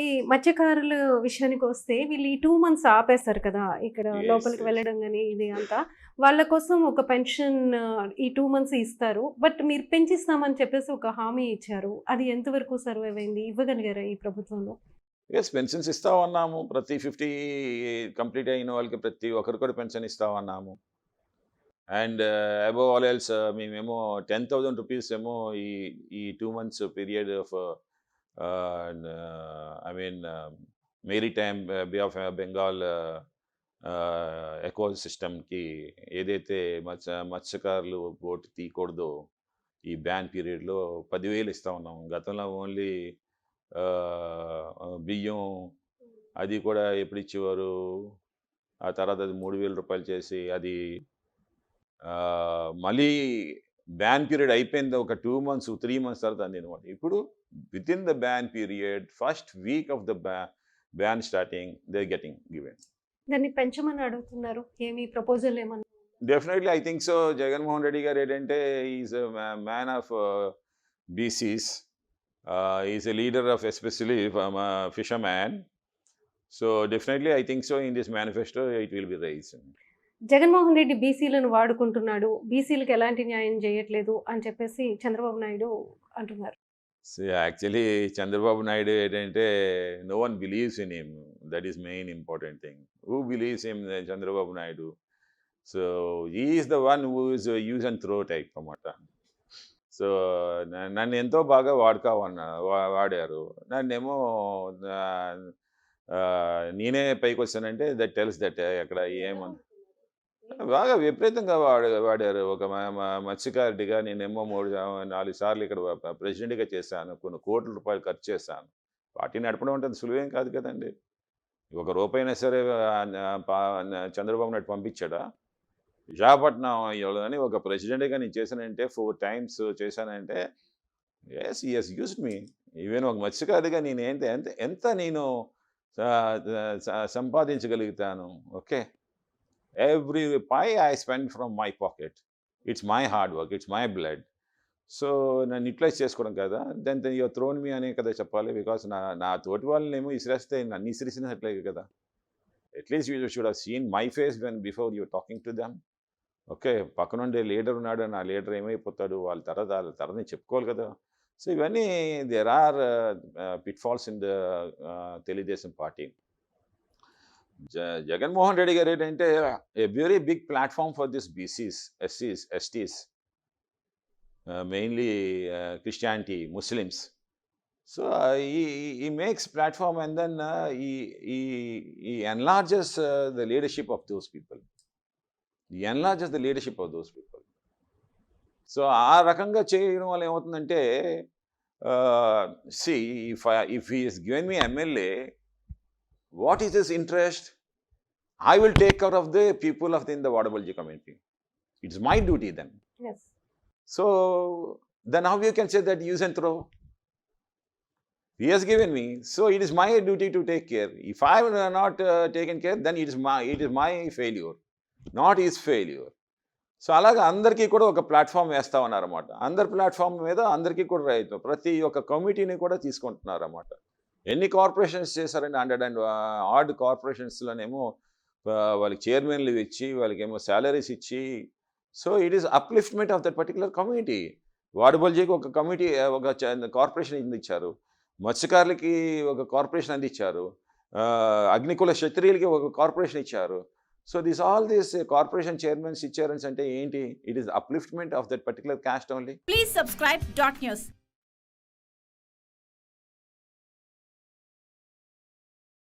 ఈ మత్స్యకారుల విషయానికి వస్తే వీళ్ళు ఈ టూ మంత్స్ ఆపేస్తారు కదా ఇక్కడ లోపలికి. వెళ్ళడం కానీ ఇది అంతా. వాళ్ళ కోసం ఒక పెన్షన్ ఈ టూ మంత్స్ ఇస్తారు. బట్ మీరు పెంచిస్తామని చెప్పేసి ఒక హామీ ఇచ్చారు. అది ఎంతవరకు సర్వైవ్ అయింది? ఇవ్వగలిగారా ఈ ప్రభుత్వంలో? ఎస్ పెన్షన్స్ ఇస్తా ఉన్నాము ప్రతి ఫిఫ్టీ కంప్లీట్ అయిన వాళ్ళకి ప్రతి ఒక్కరు కూడా పెన్షన్ ఇస్తా ఉన్నాము అండ్ అబౌవ్ ఆల్ ఎల్స్ మేమేమో టెన్ థౌజండ్ రూపీస్ ఏమో ఈ ఈ two months period of I mean maritime Bay of Bengal eco సిస్టమ్కి ఏదైతే మత్స్య మత్స్యకారులు బోట్ తీయకూడదో ఈ బ్యాన్ పీరియడ్లో పదివేలు ఇస్తా ఉన్నాం. గతంలో ఓన్లీ బియ్యం అది కూడా ఎప్పుడు ఇచ్చేవారు? ఆ తర్వాత అది మూడు వేల రూపాయలు చేసి అది మళ్ళీ బ్యాన్ పీరియడ్ అయిపోయింది ఒక టూ మంత్స్ త్రీ మంత్స్ తర్వాత అంది అనమాట. ఇప్పుడు with in the ban period first week of the ban ban starting they getting given దాన్ని పెంచమని అడుగుతున్నారు. ఏమి ప్రపోజల్ ఏమన్నా? Definitely I think so Jaganmohan Reddy గారు ఏంటంటే is man of BCs is a leader of especially fisher man so definitely I think so in this manifesto it will be raise Jaganmohan Reddy బీసీలను వాడుకుంటున్నాడు బీసీలకు ఎలాంటి న్యాయం చేయట్లేదు అని చెప్పేసి చంద్రబాబు నాయుడు అంటున్నారు. యాక్చువల్లీ చంద్రబాబు నాయుడు ఏంటంటే no one believes in him that is main important thing who believes ఏం Chandrababu Naidu? So is the one who is use and throw type అన్నమాట. సో నన్ను ఎంతో బాగా వాడుకోవన్నా వా- వాడారు. నన్నేమో నేనే పైకి వచ్చానంటే దట్ టెల్స్ దట్ అక్కడ ఏమన్నా బాగా విపరీతంగా వాడు వాడారు. ఒక మ- మత్స్యకారుడిగా నేనేమో మూడు నాలుగు సార్లు ఇక్కడ ప్రెసిడెంట్గా చేశాను. కొన్ని కోట్ల రూపాయలు ఖర్చు చేశాను. పార్టీ నడపడం అంటే సులువేం కాదు కదండి. ఒక రూపాయినా సరే చంద్రబాబు నాయుడు పంపించాడా? విశాఖపట్నం అని ఒక ప్రెసిడెంట్గా నేను చేశానంటే ఫోర్ టైమ్స్ చేశానంటే yes yes used me even ఒక మత్స్యకారుడిగా నేను ఏంటి ఎంత ఎంత నేను సంపాదించగలుగుతాను? Okay. Every pie I spend from my pocket it's my hard work it's my blood so నన్ను యూటిలైజ్ చేసుకోవడం కదా దెన్ యువర్ థ్రోన్ మీ అనే కదా చెప్పాలి బికాస్ నా నా తోటి వాళ్ళని ఏమో ఇసిరేస్తే నన్ను ఇసిరిసినట్లేదు కదా. At least you should have seen my face when before you talking to them okay పక్కనుండే leader ఉన్నాడు నా లీడర్ ఏమైపోతాడు వాళ్ళ తర్వాత వాళ్ళ తర్వాత చెప్పుకోవాలి కదా. సో ఇవన్నీ there are pitfalls in the Telugu Desam party Jaganmohan Reddy గారు ఏంటంటే a very big platform for this BCs ఎస్సీస్ STs mainly Christianity Muslims so he makes platform and then he enlarges the leadership of those people he enlarges the leadership of those people so ఆ రకంగా చేయడం వల్ల ఏమవుతుందంటే see if if is given me MLA what is his interest? I will take care of the people of the, in the Wadabalji community. It's my duty then. Yes So then how you can say that use and throw? He has given me, so it is my duty to take care. If I am not uh, taken care, then it is my it is my failure, not his failure. So అలాగే అందరికీ కూడా ఒక platform వేస్తా ఉన్నారన్నమాట అందరి platform మీద అందరికీ కూడా రైతు ప్రతి ఒక్క కమిటీని కూడా తీసుకుంటున్నారన్నమాట ఎన్ని కార్పొరేషన్స్ చేశారండి? హండ్రెడ్ అండ్ ఆర్డ్ కార్పొరేషన్స్లోనేమో వాళ్ళకి చైర్మన్లు ఇచ్చి వాళ్ళకి ఏమో శాలరీస్ ఇచ్చి so it is upliftment of that particular community. వాడబల్జీకి ఒక కమిటీ ఒక కార్పొరేషన్ అందించారు. మత్స్యకారులకి ఒక కార్పొరేషన్ అందించారు. అగ్నికుల క్షత్రియులకి ఒక కార్పొరేషన్ ఇచ్చారు. So this all this corporation chairmans ఇచ్చారన్స్ అంటే ఏంటి? It is upliftment of that particular caste only. Please subscribe dot news